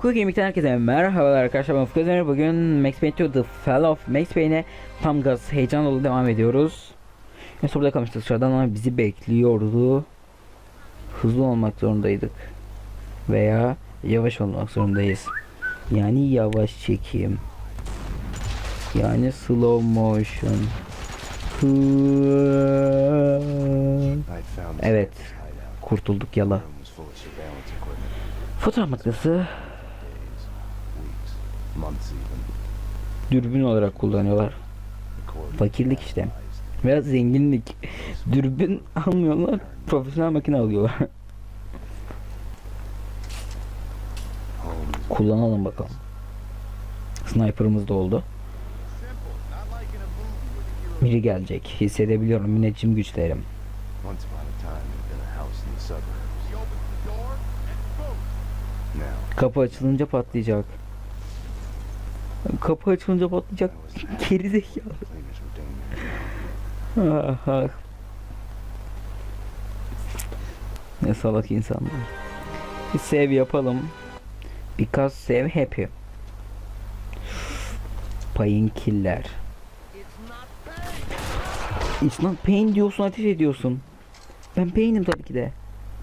Okul Gaming'den herkese merhabalar arkadaşlar ben Ufuk Özdemir. Bugün Max Payne 2 The Fall of Max Payne'e tam gaz heyecan dolu devam ediyoruz. Neyse burada kalmıştık dışarıdan ama bizi bekliyordu. Hızlı olmak zorundaydık. Veya yavaş olmak zorundayız. Yani yavaş çekim. Yani slow motion. Evet. Kurtulduk yala. Fotoğraf makinesi dürbün olarak kullanıyorlar. Fakirlik işte. Biraz zenginlik. Dürbün almıyorlar, profesyonel makine alıyorlar. Kullanalım bakalım. Sniper'ımız da oldu. Biri gelecek. Hissedebiliyorum müneccim güçlerim. once upon a Kapı açılınca patlayacak. Gerizekalı. Ah, ah. Ne salak insanlar. Bir save yapalım. Because save happy. Painkiller. It's not pain diyorsun ateş ediyorsun. Ben painim tabii ki de.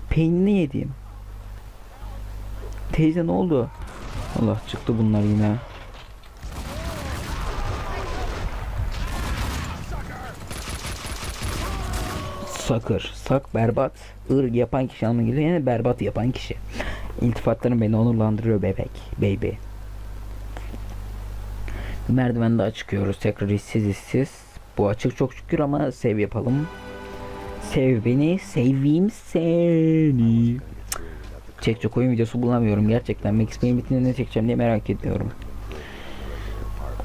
Painini yediğim. Teyze ne oldu? Allah çıktı bunlar yine. Sakır. Sak berbat. Ir yapan kişi anlamına geliyor. Yani berbat yapan kişi. İltifatlarım beni onurlandırıyor bebek. Baby. Merdiven daha çıkıyoruz. Tekrar işsiz işsiz. Bu açık çok şükür ama sev yapalım. Sev beni. Seveyim seni. Çekçek oyun videosu bulamıyorum. Gerçekten Max Payne bitince ne çekeceğim diye merak ediyorum.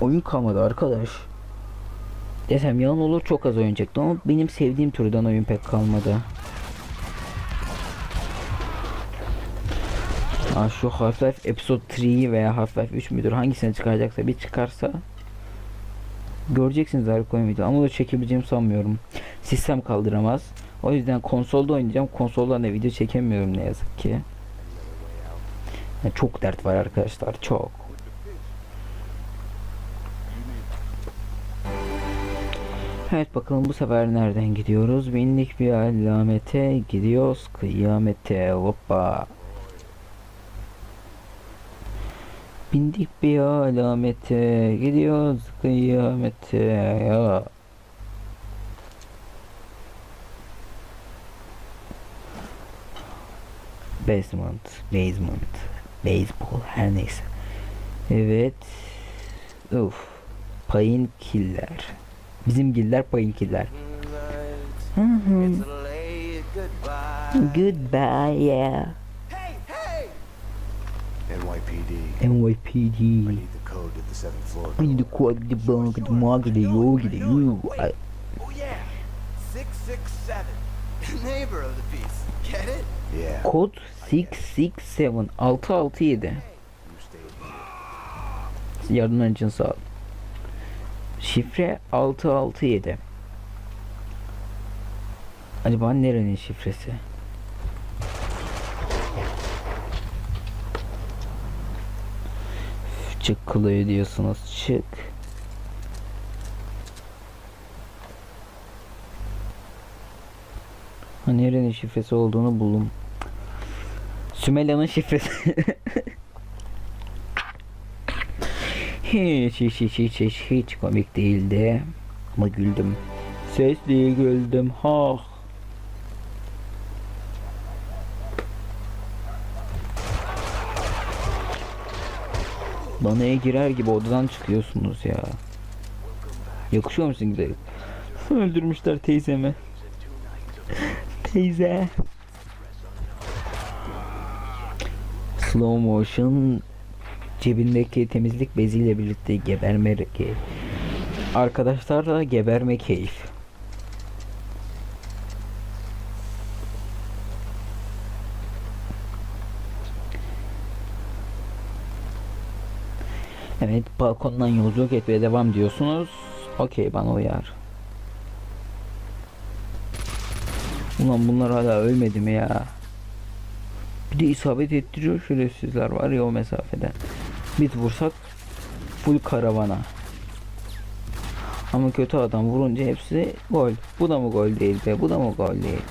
Oyun kalmadı arkadaş. Desem yalan olur çok az çektim ama benim sevdiğim türden oyun pek kalmadı. Aa, şu Half-Life Episode 3 veya Half-Life 3 müdür hangisine çıkaracaksa bir çıkarsa göreceksiniz harika oyun video ama o da çekebileceğimi sanmıyorum. Sistem kaldıramaz. O yüzden konsolda oynayacağım. Konsoldan da video çekemiyorum ne yazık ki. Yani çok dert var arkadaşlar çok. Evet bakalım bu sefer nereden gidiyoruz? Bindik bir alamete gidiyoruz kıyamete hoppa. Bindik bir alamete gidiyoruz kıyamete ya. Basement, basement, baseball her neyse. Evet. Uf. Payın killer. Bizim giller payın killer. Hı hı. It's late goodbye. Goodbye yeah. Hey, hey! NYPD. NYPD. I need the code to the seventh floor. I need to door. quote the bunk, the market, the yogi, the you. I- Oh yeah, six six seven. Neighbor of the piece. Get it? Yeah. Kod 667 667. You stayed here. Yardımların için sağ ol. Şifre 667. Acaba nerenin şifresi? Çık kılıyor diyorsunuz. Çık. Nerenin şifresi olduğunu buldum. Sümela'nın şifresi. Hiç hiç hiç hiç hiç hiç komik değildi. Ama güldüm. Sesli güldüm. Ha. Danaya girer gibi odadan çıkıyorsunuz ya. Yakışıyor musun güzel? Öldürmüşler teyzemi. Teyze. Slow motion cebindeki temizlik beziyle birlikte geberme keyif. Arkadaşlarla geberme keyif. Evet balkondan yolculuk etmeye devam diyorsunuz. Okey bana uyar. Ulan bunlar hala ölmedi mi ya? Bir de isabet ettiriyor şerefsizler var ya o mesafeden. Biz vursak full karavana. Ama kötü adam vurunca hepsi gol. Bu da mı gol değil be? Bu da mı gol değil?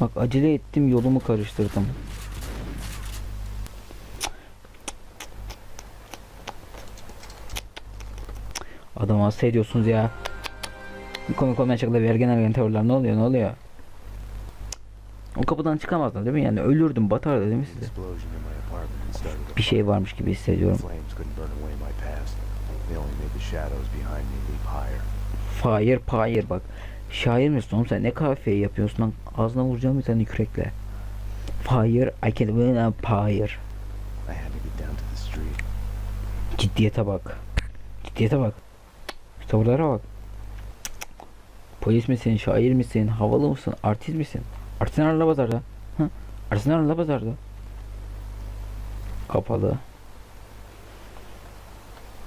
Bak acele ettim yolumu karıştırdım. Adam hasta ediyorsunuz ya. Komik olmayan şekilde vergen ergen tavırlar ne oluyor ne oluyor? O kapıdan çıkamazlar değil mi? Yani ölürdüm batardı değil mi size? Bir şey varmış gibi hissediyorum. Fire fire bak. Şair misin oğlum sen ne kahve yapıyorsun lan? Ağzına vuracağım bir tane kürekle. Fire I can win a fire. Ciddiyete bak. Ciddiyete bak. Tavırlara bak. Polis misin, şair misin, havalı mısın, artist misin? Nerede pazarda? Hı? Nerede pazarda? Kapalı.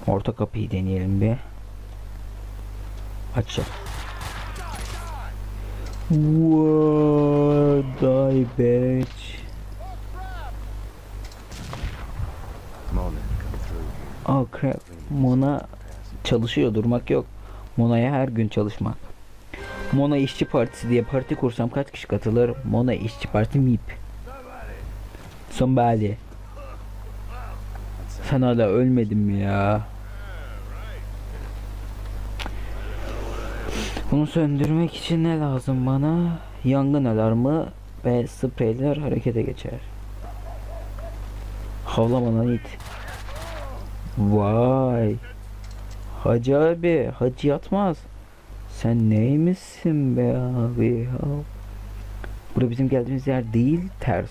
Orta kapıyı deneyelim bir. Aç. Whoa, die bitch. Oh crap. Mona çalışıyor durmak yok. Mona'ya her gün çalışmak. Mona İşçi Partisi diye parti kursam kaç kişi katılır? Mona İşçi Parti MİP. Somebody. Sen hala ölmedin mi ya? Bunu söndürmek için ne lazım bana? Yangın alarmı ve spreyler harekete geçer. Havlamadan it. Vay. Hacı abi, hacı yatmaz. Sen neymişsin be abi ya? Bura bizim geldiğimiz yer değil, ters.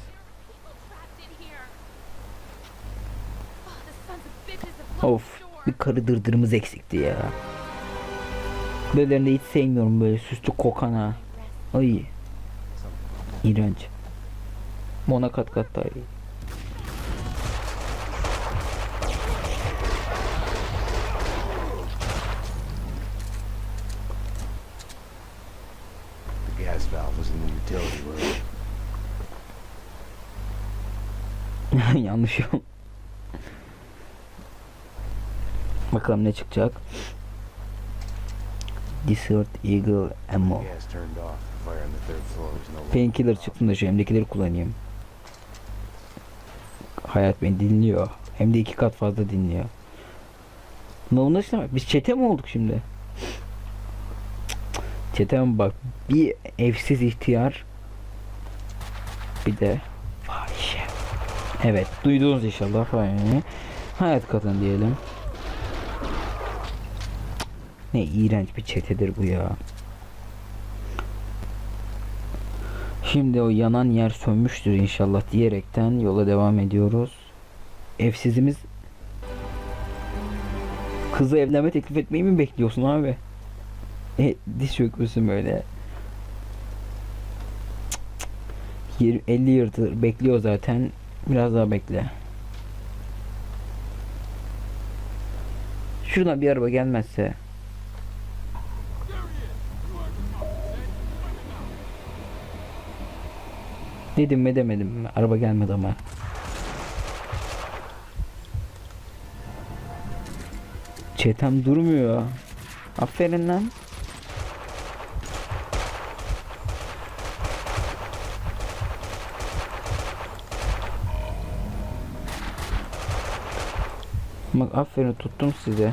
of bir karı dırdırımız eksikti ya. Böylelerini hiç sevmiyorum böyle süslü kokana. Ay, iğrenç. Mona kat kat daha iyi. Yanlış yol. Bakalım ne çıkacak. Desert Eagle Ammo. Painkiller çıktım da şu emdekileri kullanayım. Hayat beni dinliyor. Hem de iki kat fazla dinliyor. Ne oldu işte? Biz çete mi olduk şimdi? Çete mi bak? Bir evsiz ihtiyar. Bir de. Evet duydunuz inşallah. Hayat kadın diyelim. Ne iğrenç bir çetedir bu ya. Şimdi o yanan yer sönmüştür inşallah diyerekten yola devam ediyoruz. Evsizimiz kızı evlenme teklif etmeyi mi bekliyorsun abi? E, diş çökmüşsün böyle. Cık cık. Yir- 50 yırtı bekliyor zaten. Biraz daha bekle. Şuradan bir araba gelmezse. Dedim mi demedim mi? Araba gelmedi ama. Çetem durmuyor. Aferin lan. Bak aferin tuttum size.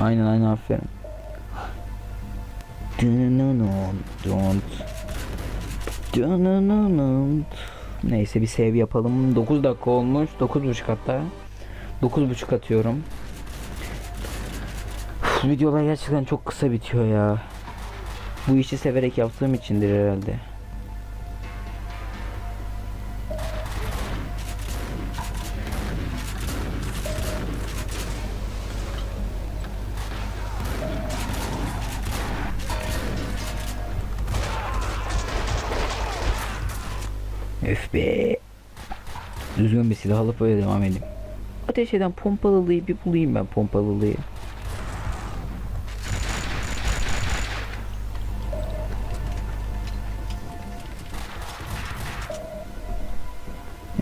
Aynen aynen aferin. Neyse bir save yapalım. 9 dakika olmuş. 9.5 hatta. 9.5 atıyorum. Videolar gerçekten çok kısa bitiyor ya. Bu işi severek yaptığım içindir herhalde. silah alıp öyle devam edeyim. Ateş eden pompalılıyı bir bulayım ben pompalılıyı.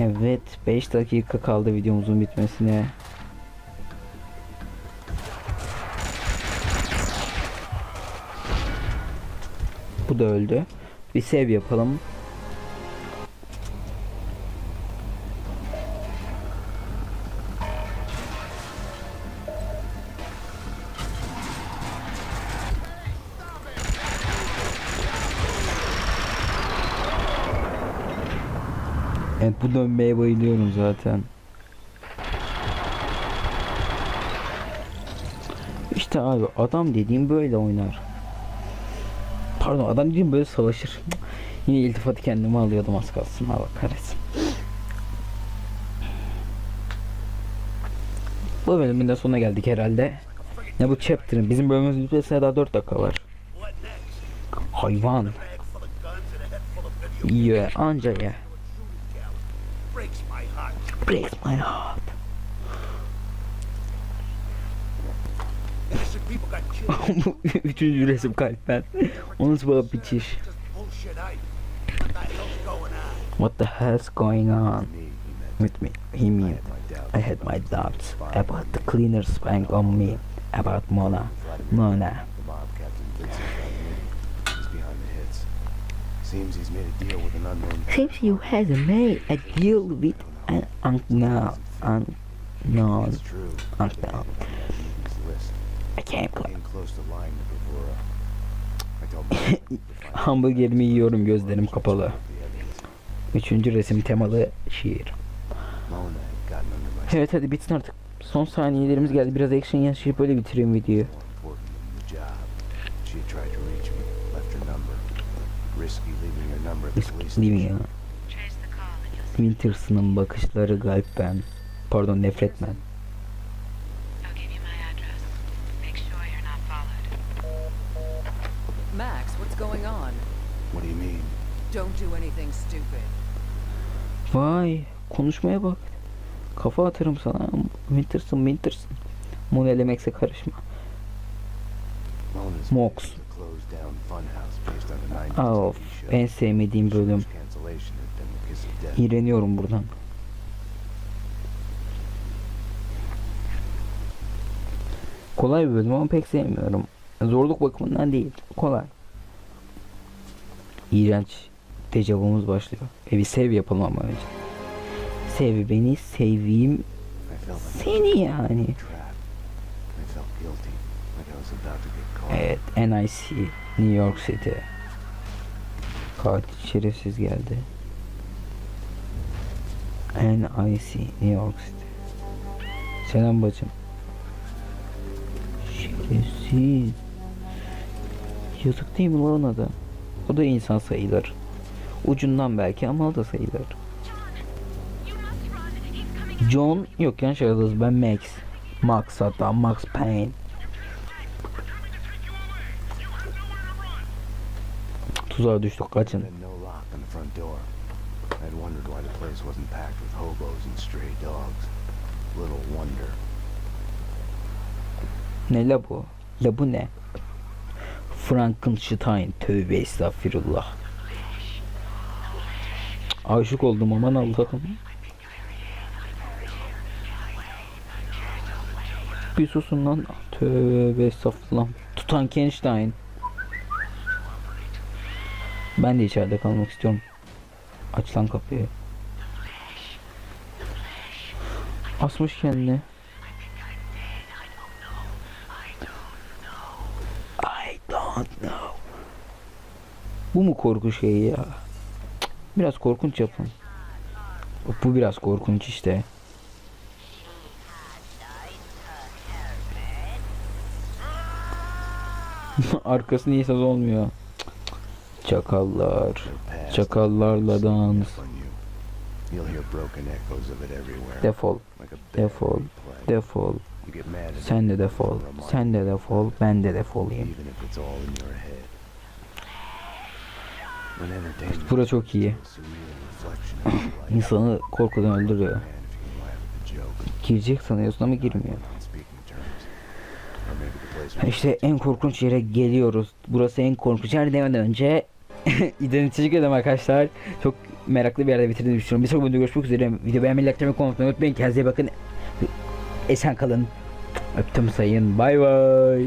Evet 5 dakika kaldı videomuzun bitmesine. Bu da öldü. Bir save yapalım. Evet bu dönmeye bayılıyorum zaten. İşte abi adam dediğim böyle oynar. Pardon adam dediğim böyle savaşır. Yine iltifatı kendime alıyordum az kalsın. Allah kahretsin. Bu bölümün de sonuna geldik herhalde. Ne bu chapter'ın? Bizim bölümümüzün bitmesine daha 4 dakika var. Hayvan. Ye anca ye. breaks my heart. Üçüncü resim kalpten. Onu sonra bitiş. What the hell's going on with me? He mewed. I had my doubts about the cleaner spank on me, about Mona. Mona. Seems you had made a deal with an unknown, unknown, It's true. unknown. His list. I can't Hamburgerimi yiyorum gözlerim kapalı. Üçüncü resim temalı şiir. Evet hadi bitsin artık. Son saniyelerimiz geldi. Biraz action yaşayıp böyle bitireyim videoyu. Risky leaving your number at the police station. Winters'ın bakışları galp ben. Pardon nefret ben. I'll give you my address. Make sure you're not followed. Max, what's going on? What do you mean? Don't do anything stupid. Vay konuşmaya bak. Kafa atarım sana. Winters'ın Winters'ın. Monelemekse karışma. Mox. the closed down funhouse based on the 90s Of en sevmediğim bölüm. İğreniyorum buradan. Kolay bir bölüm ama pek sevmiyorum. Zorluk bakımından değil. Kolay. İğrenç tecavümüz başlıyor. E bir sev yapalım ama önce. Sev beni, seveyim seni yani. Evet, NIC, New York City. Katil şerefsiz geldi. NIC, New York City. Selam bacım. Şerefsiz. Yazık değil mi lan da? O da insan sayılır. Ucundan belki ama o da sayılır. John, yok yanlış aradınız ben Max. Max hatta Max Payne. Tuzağa düştük kaçın. Had no lock on the front door. I had wondered why the place wasn't packed with hobos and stray dogs. Little wonder. Ne la bu? La bu ne? Frankenstein. Tövbe estağfirullah. Aşık oldum aman Allah'ım. Bir susun lan. Tövbe estağfurullah. Tutan Kenstein. Ben de içeride kalmak istiyorum. Aç lan kapıyı. Asmış kendini. I don't know. Bu mu korku şeyi ya? Biraz korkunç yapın. Bu biraz korkunç işte. Arkası niye söz olmuyor? Çakallar. Çakallarla dans. Defol. defol. Defol. Sen de defol. Sen de defol. Ben de defolayım. Bura çok iyi. İnsanı korkudan öldürüyor. Girecek sanıyorsun ama girmiyor. İşte en korkunç yere geliyoruz. Burası en korkunç yer demeden önce identity çekelim arkadaşlar. Çok meraklı bir yerde bitirdiğini düşünüyorum. Bir sonraki bölümde görüşmek üzere. Video beğenmeyi, like etmeyi, unutmayın. Kendinize bakın. Esen kalın. Öptüm sayın. Bay bay.